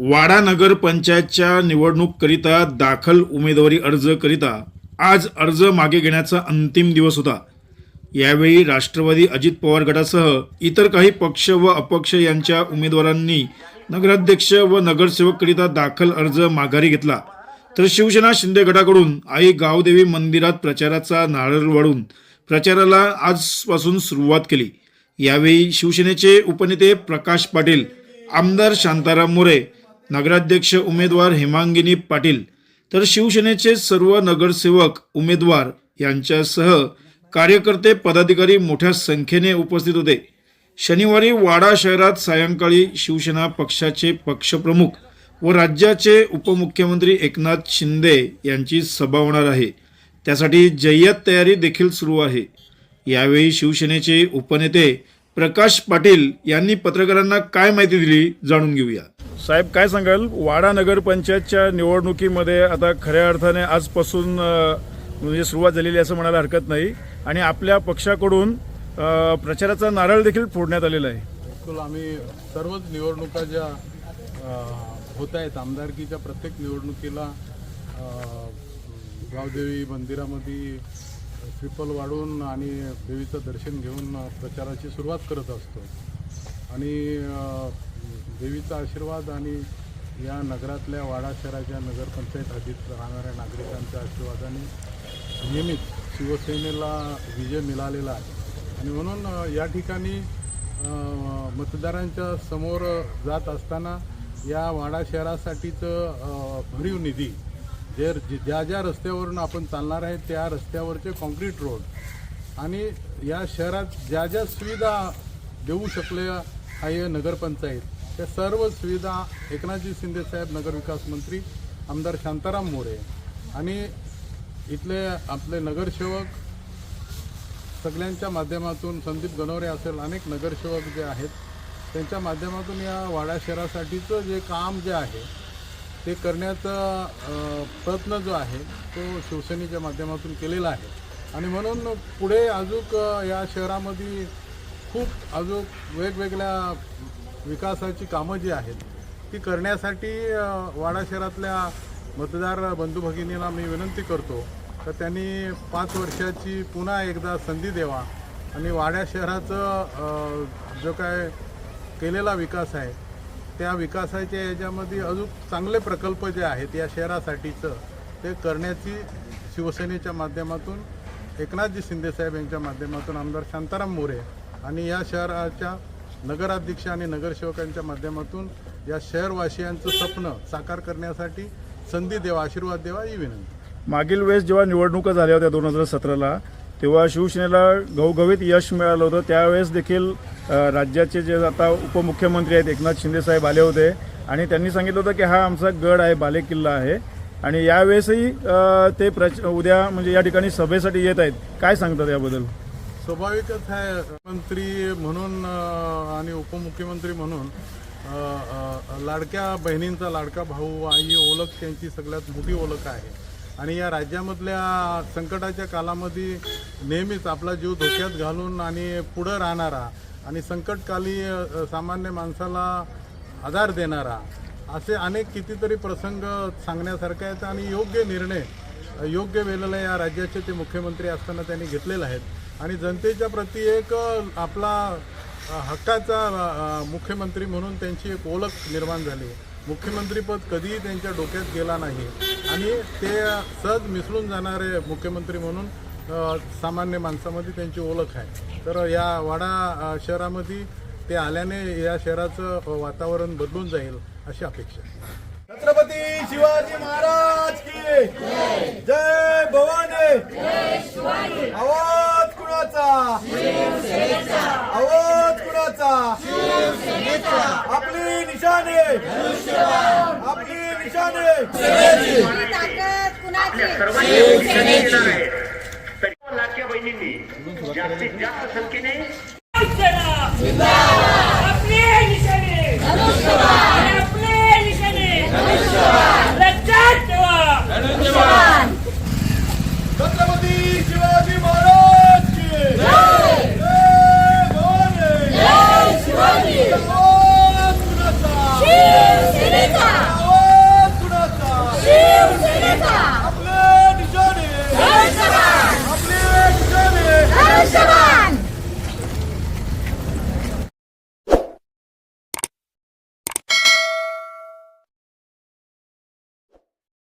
वाडा नगर पंचायतच्या निवडणूककरिता दाखल उमेदवारी अर्ज करिता आज अर्ज मागे घेण्याचा अंतिम दिवस होता. यावेळी राष्ट्रवादी अजित पवार गटासह इतर काही पक्ष व अपक्ष यांच्या उमेदवारांनी नगराध्यक्ष व नगरसेवककरिता दाखल अर्ज माघारी घेतला. तर शिवसेना शिंदे गटाकडून आई गावदेवी मंदिरात प्रचाराचा नारळ वाढून प्रचाराला आजपासून सुरुवात केली. यावेळी शिवसेनेचे उपनेते प्रकाश पाटील आमदार शांताराम मोरे नगराध्यक्ष उमेदवार हेमांगिनी पाटील तर शिवसेनेचे सर्व नगरसेवक उमेदवार यांच्यासह कार्यकर्ते पदाधिकारी मोठ्या संख्येने उपस्थित होते. शनिवारी वाडा शहरात सायंकाळी शिवसेना पक्षाचे पक्षप्रमुख व राज्याचे उपमुख्यमंत्री एकनाथ शिंदे यांची सभा होणार आहे. त्यासाठी जय्यत तयारी देखील सुरू आहे. यावेळी शिवसेनेचे उपनेते प्रकाश पाटील यांनी पत्रकारांना काय माहिती दिली जाणून घेऊया. साहेब काय सांगाल? वाडा नगरपंचायतच्या निवडणुकीमध्ये आता खऱ्या अर्थाने आजपासून म्हणजे सुरुवात झालेली असं म्हणायला हरकत नाही. आणि आपल्या पक्षाकडून प्रचाराचा नारळ देखील फोडण्यात आलेला आहे. बिलकुल आम्ही सर्वच निवडणुका ज्या होत आहेत आमदारकीच्या प्रत्येक निवडणुकीला गावदेवी मंदिरामध्ये ट्रिपल वाढून आणि देवीचं दर्शन घेऊन प्रचाराची सुरुवात करत असतो. आणि देवीचा आशीर्वाद आणि या नगरातल्या वाडा शहराच्या नगरपंचायत हद्दीत राहणाऱ्या नागरिकांच्या आशीर्वादाने नियमित शिवसेनेला विजय मिळालेला आहे. आणि म्हणून या ठिकाणी मतदारांच्या समोर जात असताना या वाडा शहरासाठीचं भरीव निधी जे ज्या ज्या रस्त्यावरून आपण चालणार आहे त्या रस्त्यावरचे कॉन्क्रीट रोड आणि या शहरात ज्या ज्या सुविधा देऊ शकले आहे नगरपंचायत त्या सर्व सुविधा एकनाथजी शिंदेसाहेब नगरविकास मंत्री आमदार शांताराम मोरे आणि इथले आपले नगरसेवक सगळ्यांच्या माध्यमातून संदीप गणोरे असेल अनेक नगरसेवक जे आहेत त्यांच्या माध्यमातून या वाडा शहरासाठीचं जे काम जे आहे ते करण्याचा प्रयत्न जो आहे तो शिवसेनेच्या माध्यमातून केलेला आहे. आणि म्हणून पुढे अजूक या शहरामध्ये खूप अजूक वेगवेगळ्या विकासाची कामं जी आहेत ती करण्यासाठी वाडा शहरातल्या मतदार बंधू भगिनींना मी विनंती करतो तर त्यांनी पाच वर्षाची पुन्हा एकदा संधी द्यावा. आणि वाड्या शहराचं जो काय केलेला विकास आहे त्या विकासाच्या याच्यामध्ये अजून चांगले प्रकल्प जे आहेत या शहरासाठीचं ते करण्याची शिवसेनेच्या माध्यमातून एकनाथजी शिंदेसाहेब यांच्या माध्यमातून आमदार शांताराम मोरे आणि या शहराच्या नगराध्यक्ष आणि नगरसेवकांच्या माध्यमातून या शहरवासियांचं स्वप्न साकार करण्यासाठी संधी देवा आशीर्वाद देवा ही विनंती. मागील वेळेस जेव्हा निवडणुका झाल्या होत्या दोन हजार सतराला तेव्हा शिवसेनेला घवघवीत यश मिळालं होतं. त्यावेळेस देखील राज्याचे जे आता उपमुख्यमंत्री आहेत एकनाथ शिंदे साहेब आले होते आणि त्यांनी सांगितलं होतं की हा आमचा गड आहे बालेकिल्ला आहे. आणि यावेळेसही ते प्रच उद्या म्हणजे या ठिकाणी सभेसाठी येत आहेत. काय सांगतात याबद्दल? स्वाभाविकच आहे. मंत्री म्हणून आणि उपमुख्यमंत्री म्हणून लाडक्या बहिणींचा लाडका भाऊ ही ओळख त्यांची सगळ्यात मोठी ओळख आहे. आणि या राज्यामधल्या संकटाच्या कालामध्ये नेहमीच आपला जीव धोक्यात घालून आणि पुढं राहणारा आणि संकटकाली सामान्य माणसाला आधार देणारा असे अनेक कितीतरी प्रसंग सांगण्यासारखे आहेत आणि योग्य निर्णय योग्य वेळेला या राज्याचे ते मुख्यमंत्री असताना त्यांनी घेतलेले आहेत. आणि जनतेच्या प्रती एक आपला हक्काचा मुख्यमंत्री म्हणून त्यांची एक ओळख निर्माण झाली मुख्यमंत्रीपद कधीही त्यांच्या डोक्यात गेला नाही. आणि ते सहज मिसळून जाणारे मुख्यमंत्री म्हणून सामान्य माणसामध्ये त्यांची ओळख आहे. तर या वाडा शहरामध्ये ते आल्याने या शहराचं वातावरण बदलून जाईल अशी अपेक्षा आहे. छत्रपती शिवाजी महाराज की जय. भवानी. आवाज कुणाचा? आपली निशाणे. आपली निशाणे. जास्तीत जास्त संख्येने